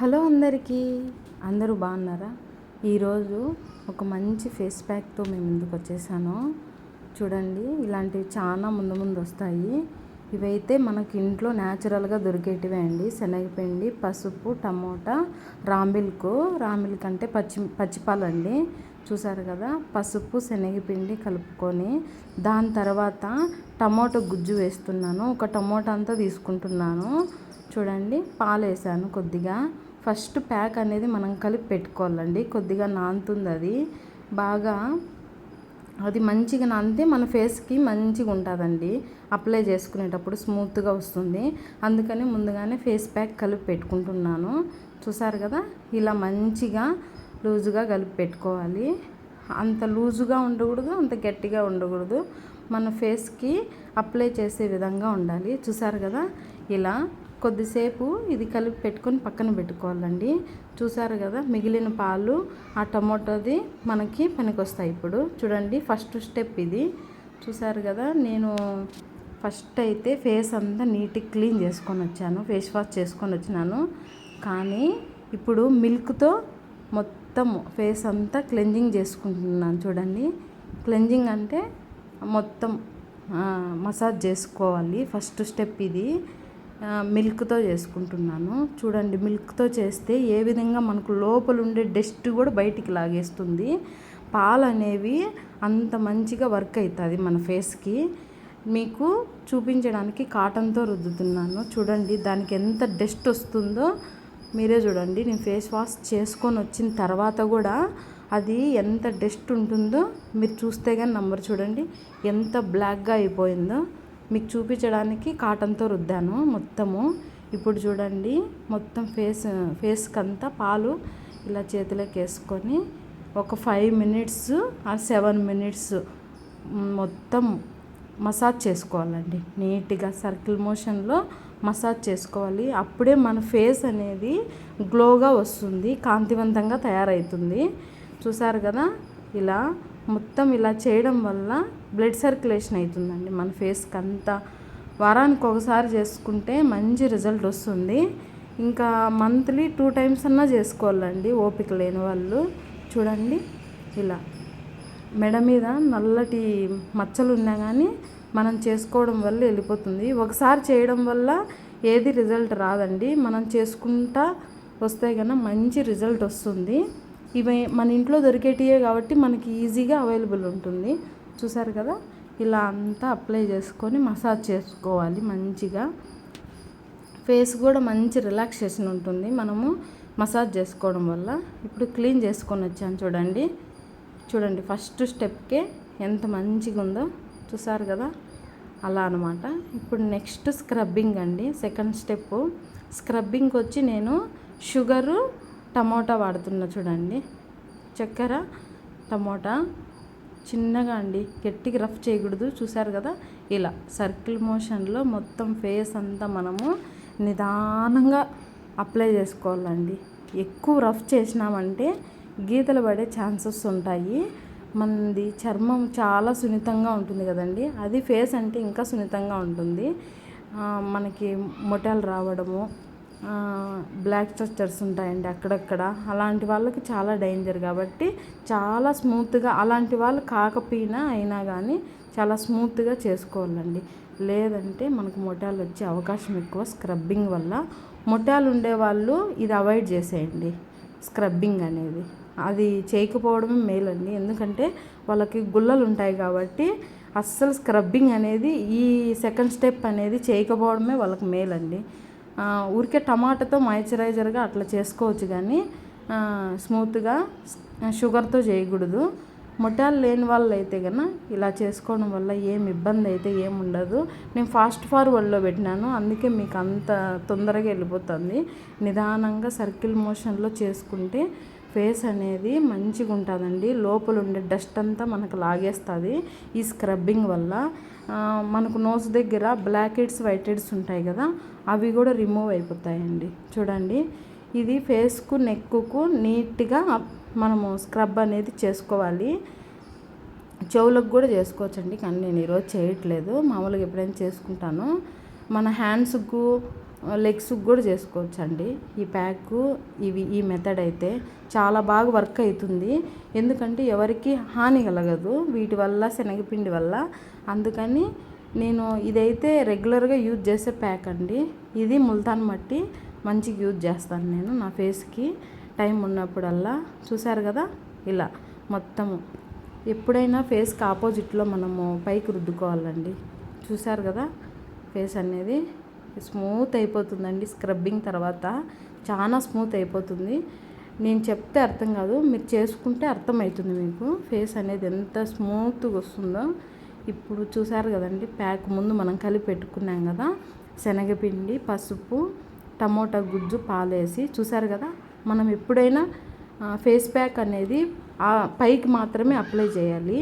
Hello అందరికీ. అందరూ బాగున్నారా? ఈరోజు ఒక మంచి ఫేస్ ప్యాక్తో మేము ముందుకు వచ్చేసాను. చూడండి ఇలాంటివి చాలా ముందు ముందు వస్తాయి. ఇవైతే మనకి ఇంట్లో న్యాచురల్గా దొరికేటివే అండి. శనగపిండి పసుపు టమోటా రాంబిల్కు రాంబిల్క్ అంటే పచ్చి పచ్చిపాలండి చూసారు కదా పసుపు శనగపిండి కలుపుకొని దాని తర్వాత టమోటా గుజ్జు వేస్తున్నాను. ఒక టమోటా అంతా తీసుకుంటున్నాను. చూడండి పాలు వేసాను కొద్దిగా. ఫస్ట్ ప్యాక్ అనేది మనం కలిపి పెట్టుకోవాలండి. కొద్దిగా నానుతుంది అది. బాగా అది మంచిగా నానితే మన ఫేస్కి మంచిగా ఉంటుందండి. అప్లై చేసుకునేటప్పుడు స్మూత్గా వస్తుంది. అందుకని ముందుగానే ఫేస్ ప్యాక్ కలిపి పెట్టుకుంటున్నాను. చూసారు కదా? ఇలా మంచిగా లూజుగా కలిపి పెట్టుకోవాలి. అంత లూజుగా ఉండకూడదు అంత గట్టిగా ఉండకూడదు. మన ఫేస్కి అప్లై చేసే విధంగా ఉండాలి. చూసారు కదా? ఇలా కొద్దిసేపు ఇది కలిపి పెట్టుకొని పక్కన పెట్టుకోవాలండి. చూసారు కదా మిగిలిన పాలు ఆ టమోటోది మనకి పనికొస్తాయి ఇప్పుడు. చూడండి ఫస్ట్ స్టెప్ ఇది. చూసారు కదా నేను ఫస్ట్ అయితే ఫేస్ అంతా నీట్గా క్లీన్ చేసుకొని వచ్చాను. ఫేస్ వాష్ చేసుకొని వచ్చినాను. కానీ ఇప్పుడు మిల్క్తో మొత్తం ఫేస్ అంతా క్లెంజింగ్ చేసుకుంటున్నాను చూడండి. క్లెంజింగ్ అంటే మొత్తం మసాజ్ చేసుకోవాలి. ఫస్ట్ స్టెప్ ఇది. మిల్క్తో చేసుకుంటున్నాను. చూడండి మిల్క్తో చేస్తే ఏ విధంగా మనకు లోపల ఉండే డస్ట్ కూడా బయటికి లాగేస్తుంది. పాలు అనేవి అంత మంచిగా వర్క్ అవుతుంది మన ఫేస్కి. మీకు చూపించడానికి కాటన్తో రుద్దుతున్నాను. చూడండి దానికి ఎంత డస్ట్ వస్తుందో మీరే చూడండి. నేను ఫేస్ వాష్ చేసుకొని వచ్చిన తర్వాత కూడా అది ఎంత డస్ట్ ఉంటుందో మీరు చూస్తే కానీ నంబర్ చూడండి ఎంత బ్లాక్గా అయిపోయిందో. మీకు చూపించడానికి కాటన్తో రుద్దాను మొత్తము. ఇప్పుడు చూడండి మొత్తం ఫేస్ ఫేస్కి అంతా పాలు ఇలా చేతిలోకి వేసుకొని ఒక ఫైవ్ మినిట్స్ ఆ సెవెన్ మినిట్స్ మొత్తం మసాజ్ చేసుకోవాలండి. నీట్గా సర్కిల్ మోషన్లో మసాజ్ చేసుకోవాలి. అప్పుడే మన ఫేస్ అనేది గ్లోగా వస్తుంది కాంతివంతంగా తయారవుతుంది. చూసారు కదా ఇలా మొత్తం ఇలా చేయడం వల్ల బ్లడ్ సర్క్యులేషన్ అవుతుందండి. మన ఫేస్కి అంతా వారానికి ఒకసారి చేసుకుంటే మంచి రిజల్ట్ వస్తుంది. ఇంకా మంత్లీ టూ టైమ్స్ అన్నా చేసుకోవాలండి. ఓపిక లేని వాళ్ళు. చూడండి ఇలా. మెడ మీద నల్లటి మచ్చలు ఉన్నా కానీ మనం చేసుకోవడం వల్ల వెళ్ళిపోతుంది. ఒకసారి చేయడం వల్ల ఏది రిజల్ట్ రాదండి. మనం చేసుకుంటా వస్తే కన్నా మంచి రిజల్ట్ వస్తుంది. ఇవి మన ఇంట్లో దొరికేటివే కాబట్టి మనకి ఈజీగా అవైలబుల్ ఉంటుంది. చూసారు కదా? ఇలా అంతా అప్లై చేసుకొని మసాజ్ చేసుకోవాలి మంచిగా. ఫేస్ కూడా మంచి రిలాక్సేషన్ ఉంటుంది. మనము మసాజ్ చేసుకోవడం వల్ల. ఇప్పుడు క్లీన్ చేసుకొని వచ్చాను చూడండి. చూడండి ఫస్ట్ స్టెప్కే ఎంత మంచిగా ఉందో. చూసారు కదా? అలా అనమాట ఇప్పుడు నెక్స్ట్ స్క్రబ్బింగ్ అండి. సెకండ్ స్టెప్ స్క్రబ్బింగ్ వచ్చి నేను షుగరు టమోటా వాడుతున్నా చూడండి. చక్కెర టమోటా చిన్నగా అండి. గట్టిగా రఫ్ చేయకూడదు. చూసారు కదా? ఇలా సర్కిల్ మోషన్లో మొత్తం ఫేస్ అంతా మనము నిదానంగా అప్లై చేసుకోవాలండి. ఎక్కువ రఫ్ చేసినామంటే గీతలు పడే ఛాన్సెస్ ఉంటాయి. మనది చర్మం చాలా సున్నితంగా ఉంటుంది కదండి. అది ఫేస్ అంటే ఇంకా సున్నితంగా ఉంటుంది. మనకి మొటాలు రావడము బ్లాక్ స్ట్రక్చర్స్ ఉంటాయండి అక్కడక్కడ. అలాంటి వాళ్ళకి చాలా డేంజర్ కాబట్టి చాలా స్మూత్గా అలాంటి వాళ్ళు కాకపోయినా అయినా కానీ చాలా స్మూత్గా చేసుకోవాలండి. లేదంటే మనకు మొటాలు వచ్చే అవకాశం ఎక్కువ స్క్రబ్బింగ్ వల్ల. మొటాలు ఉండేవాళ్ళు ఇది అవాయిడ్ చేసేయండి. స్క్రబ్బింగ్ అనేది. అది చేయకపోవడమే మేలండి ఎందుకంటే వాళ్ళకి గుల్లలు ఉంటాయి కాబట్టి అస్సలు స్క్రబ్బింగ్ అనేది ఈ సెకండ్ స్టెప్ అనేది చేయకపోవడమే వాళ్ళకి మేలండి. ఊరికే టమాటాతో మాయిశ్చరైజర్గా అట్లా చేసుకోవచ్చు కానీ స్మూత్గా షుగర్తో చేయకూడదు. మొట్టాలు లేని వాళ్ళు అయితే కన్నా ఇలా చేసుకోవడం వల్ల ఏం ఇబ్బంది అయితే ఏం ఉండదు. నేను ఫాస్ట్ ఫార్వర్డ్లో పెట్టినాను అందుకే మీకు అంత తొందరగా వెళ్ళిపోతుంది. నిదానంగా సర్కిల్ మోషన్లో చేసుకుంటే ఫేస్ అనేది మంచిగా ఉంటుందండి. లోపల ఉండే డస్ట్ అంతా మనకు లాగేస్తుంది. ఈ స్క్రబ్బింగ్ వల్ల మనకు నోస్ దగ్గర బ్లాక్ హెడ్స్ వైట్ హెడ్స్ ఉంటాయి కదా అవి కూడా రిమూవ్ అయిపోతాయండి. చూడండి ఇది ఫేస్కు నెక్కుకు నీట్గా మనము స్క్రబ్ అనేది చేసుకోవాలి. చెవులకు కూడా చేసుకోవచ్చండి. కానీ నేను ఈరోజు చేయట్లేదు. మామూలుగా ఎప్పుడైనా చేసుకుంటాను. మన హ్యాండ్స్కు లెగ్స్ కూడా చేసుకోవచ్చు అండి ఈ ప్యాక్ ఇవి ఈ మెథడ్ అయితే చాలా బాగా వర్క్ అవుతుంది. ఎందుకంటే ఎవరికి హాని కలగదు. వీటి వల్ల శనగపిండి వల్ల. అందుకని నేను ఇదైతే రెగ్యులర్గా యూజ్ చేసే ప్యాక్ అండి. ఇది ముల్తాన్ మట్టి మంచిగా యూజ్ చేస్తాను నేను నా ఫేస్కి. టైం ఉన్నప్పుడల్లా. చూసారు కదా? ఇలా మొత్తము. ఎప్పుడైనా ఫేస్కి ఆపోజిట్లో మనము పైకి రుద్దుకోవాలండి. చూసారు కదా? ఫేస్ అనేది స్మూత్ అయిపోతుందండి స్క్రబ్బింగ్ తర్వాత. చాలా స్మూత్ అయిపోతుంది. నేను చెప్తే అర్థం కాదు మీరు చేసుకుంటే అర్థమవుతుంది మీకు. ఫేస్ అనేది ఎంత స్మూత్గా వస్తుందో. ఇప్పుడు చూసారు కదండి ప్యాక్ ముందు మనం కలిపి పెట్టుకున్నాం కదా. శనగపిండి పసుపు టమోటా గుజ్జు పాలేసి చూసారు కదా. మనం ఎప్పుడైనా ఫేస్ ప్యాక్ అనేది ఆ పైకి మాత్రమే అప్లై చేయాలి.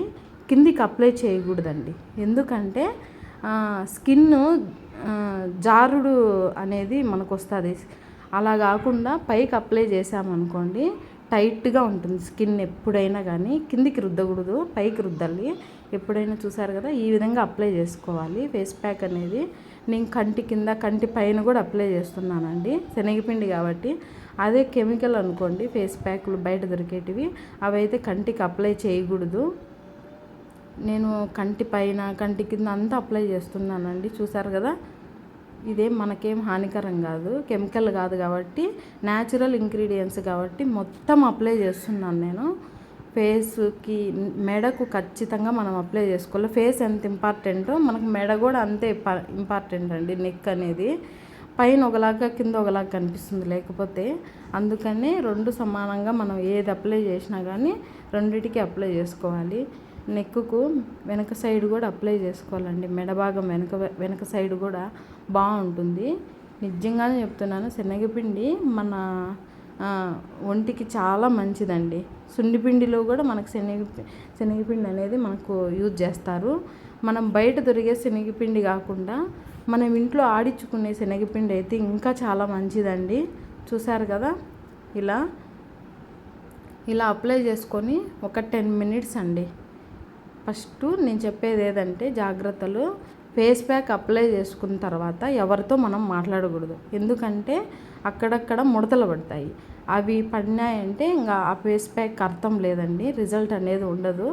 కిందికి అప్లై చేయకూడదండి. ఎందుకంటే స్కిన్ జారుడు అనేది మనకు వస్తుంది అలా కాకుండా పైకి అప్లై చేసామనుకోండి టైట్గా ఉంటుంది స్కిన్ ఎప్పుడైనా కానీ కిందికి రుద్దకూడదు పైకి రుద్దాలి. ఎప్పుడైనా చూసారు కదా ఈ విధంగా అప్లై చేసుకోవాలి. ఫేస్ ప్యాక్ అనేది నేను కంటి కింద కంటి పైన కూడా అప్లై చేస్తున్నానండి. శనగపిండి కాబట్టి. అదే కెమికల్ అనుకోండి ఫేస్ ప్యాక్లు బయట దొరికేటివి. అవి అయితే కంటికి అప్లై చేయకూడదు. నేను కంటి పైన కంటి కింద అంతా అప్లై చేస్తున్నానండి. చూసారు కదా ఇదేం మనకేం హానికరం కాదు. కెమికల్ కాదు కాబట్టి న్యాచురల్ ఇంగ్రీడియంట్స్ కాబట్టి మొత్తం అప్లై చేస్తున్నాను నేను. ఫేస్కి మెడకు ఖచ్చితంగా మనం అప్లై చేసుకోవాలి. ఫేస్ ఎంత ఇంపార్టెంటో మనకు మెడ కూడా అంతే ఇంపార్టెంట్ అండి నెక్ అనేది. పైన ఒకలాగా కింద ఒకలాగా కనిపిస్తుంది లేకపోతే. అందుకని రెండు సమానంగా మనం ఏది అప్లై చేసినా కానీ రెండిటికి అప్లై చేసుకోవాలి. నెక్కుకు వెనక సైడ్ కూడా అప్లై చేసుకోవాలండి. మెడ భాగం వెనక వెనక సైడ్ కూడా బాగుంటుంది. నిజంగానే చెప్తున్నాను శనగపిండి మన ఒంటికి చాలా మంచిదండి. సున్నిపిండిలో కూడా మనకు శనగ శనగపిండి అనేది మనకు యూజ్ చేస్తారు. మనం బయట దొరికే శనగపిండి కాకుండా మనం ఇంట్లో ఆడించుకునే శనగపిండి అయితే ఇంకా చాలా మంచిదండి. చూసారు కదా? ఇలా ఇలా అప్లై చేసుకొని ఒక టెన్ మినిట్స్ అండి. ఫస్ట్ నేను చెప్పేది ఏదంటే జాగ్రత్తలు ఫేస్ ప్యాక్ అప్లై చేసుకున్న తర్వాత ఎవరితో మనం మాట్లాడకూడదు. ఎందుకంటే అక్కడక్కడ ముడతలు పడతాయి. అవి పడినాయంటే ఇంకా ఆ ఫేస్ ప్యాక్ అర్థం లేదండి రిజల్ట్ అనేది ఉండదు.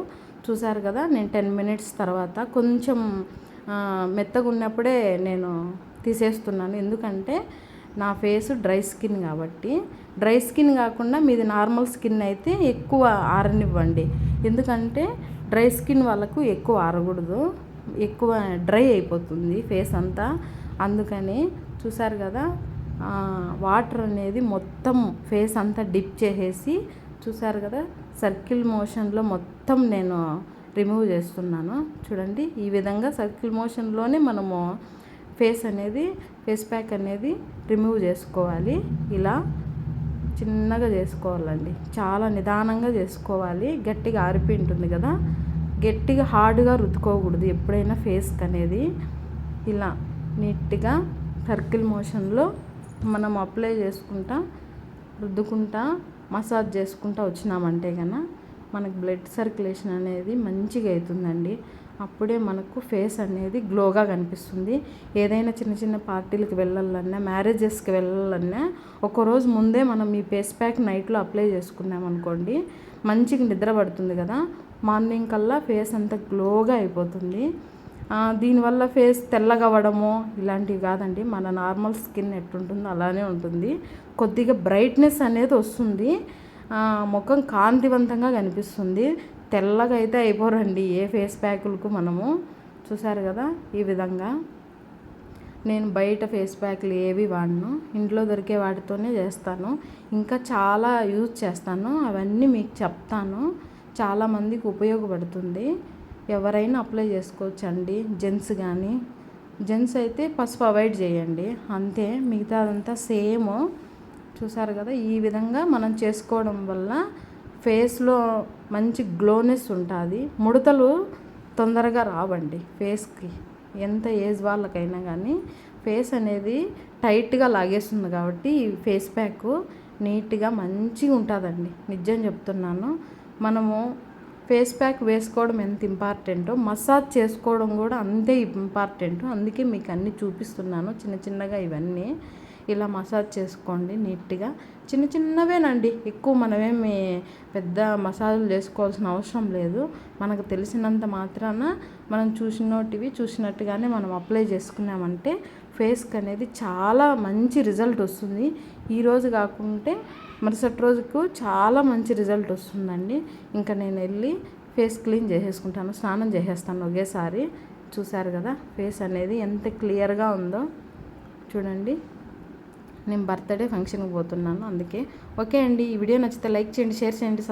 చూసారు కదా నేను టెన్ మినిట్స్ తర్వాత కొంచెం మెత్తగా ఉన్నప్పుడే నేను తీసేస్తున్నాను. ఎందుకంటే నా ఫేస్ డ్రై స్కిన్ కాబట్టి. డ్రై స్కిన్ కాకుండా మీది నార్మల్ స్కిన్ అయితే ఎక్కువ ఆరనివ్వండి. ఎందుకంటే డ్రై స్కిన్ వాళ్ళకు ఎక్కువ ఆరకూడదు. ఎక్కువ డ్రై అయిపోతుంది ఫేస్ అంతా. అందుకని చూసారు కదా వాటర్ అనేది మొత్తం ఫేస్ అంతా డిప్ చేసేసి చూసారు కదా సర్కిల్ మోషన్లో మొత్తం నేను రిమూవ్ చేస్తున్నాను. చూడండి ఈ విధంగా సర్కిల్ మోషన్లోనే మనము ఫేస్ అనేది ఫేస్ ప్యాక్ అనేది రిమూవ్ చేసుకోవాలి. ఇలా చిన్నగా చేసుకోవాలండి. చాలా నిదానంగా చేసుకోవాలి. గట్టిగా ఆరిపి ఉంటుంది కదా. గట్టిగా హార్డ్గా రుద్దుకోకూడదు ఎప్పుడైనా ఫేస్కి అనేది. ఇలా నీట్గా సర్కిల్ మోషన్లో మనం అప్లై చేసుకుంటా రుద్దుకుంటా మసాజ్ చేసుకుంటా వచ్చినామంటే కన్నా మనకు బ్లడ్ సర్క్యులేషన్ అనేది మంచిగా అవుతుందండి. అప్పుడే మనకు ఫేస్ అనేది గ్లోగా కనిపిస్తుంది. ఏదైనా చిన్న చిన్న పార్టీలకు వెళ్ళాలన్నా మ్యారేజెస్కి వెళ్ళాలన్నా ఒకరోజు ముందే మనం ఈ ఫేస్ ప్యాక్ నైట్లో అప్లై చేసుకున్నాం అనుకోండి మంచిగా నిద్ర పడుతుంది కదా. మార్నింగ్ కల్లా ఫేస్ అంతా గ్లోగా అయిపోతుంది. దీనివల్ల ఫేస్ తెల్లగవ్వడము ఇలాంటివి కాదండి. మన నార్మల్ స్కిన్ ఎట్టుంటుందో అలానే ఉంటుంది. కొద్దిగా బ్రైట్నెస్ అనేది వస్తుంది. ముఖం కాంతివంతంగా కనిపిస్తుంది. తెల్లగా అయితే అయిపోరండి. ఏ ఫేస్ ప్యాకులకు మనము చూసారు కదా ఈ విధంగా. నేను బయట ఫేస్ ప్యాక్లు ఏవి వాడను. ఇంట్లో దొరికే వాటితోనే చేస్తాను. ఇంకా చాలా యూజ్ చేస్తాను. అవన్నీ మీకు చెప్తాను. చాలామందికి ఉపయోగపడుతుంది. ఎవరైనా అప్లై చేసుకోవచ్చండి. జెంట్స్ కానీ జెంట్స్ అయితే పసుపు అవాయిడ్ చేయండి. అంతే. మిగతాదంతా సేమ్. చూసారు కదా? ఈ విధంగా మనం చేసుకోవడం వల్ల ఫేస్లో మంచి గ్లోనెస్ ఉంటుంది. ముడతలు తొందరగా రావండి ఫేస్కి. ఎంత ఏజ్ వాళ్ళకైనా కానీ ఫేస్ అనేది టైట్గా లాగేస్తుంది కాబట్టి ఈ ఫేస్ ప్యాక్ నీట్గా మంచిగా ఉంటుందండి. నిజం చెప్తున్నాను. మనము ఫేస్ ప్యాక్ వేసుకోవడం ఎంత ఇంపార్టెంటో మసాజ్ చేసుకోవడం కూడా అంతే ఇంపార్టెంట్. అందుకే మీకు అన్నీ చూపిస్తున్నాను. చిన్న చిన్నగా ఇవన్నీ. ఇలా మసాజ్ చేసుకోండి నీట్గా. చిన్న చిన్నవేనండి. ఎక్కువ మనమేమి పెద్ద మసాజులు చేసుకోవాల్సిన అవసరం లేదు. మనకు తెలిసినంత మాత్రాన మనం చూసినోటివి చూసినట్టుగానే మనం అప్లై చేసుకున్నామంటే ఫేస్కి అనేది చాలా మంచి రిజల్ట్ వస్తుంది. ఈరోజు కాకుంటే మరుసటి రోజుకు చాలా మంచి రిజల్ట్ వస్తుందండి. ఇంకా నేను వెళ్ళి ఫేస్ క్లీన్ చేసేసుకుంటాను. స్నానం చేసేస్తాను ఒకేసారి. చూసారు కదా ఫేస్ అనేది ఎంత క్లియర్గా ఉందో. చూడండి. నేను బర్త్డే ఫంక్షన్కి పోతున్నాను అందుకే. ఓకే అండి ఈ వీడియో నచ్చితే లైక్ చేయండి షేర్ చేయండి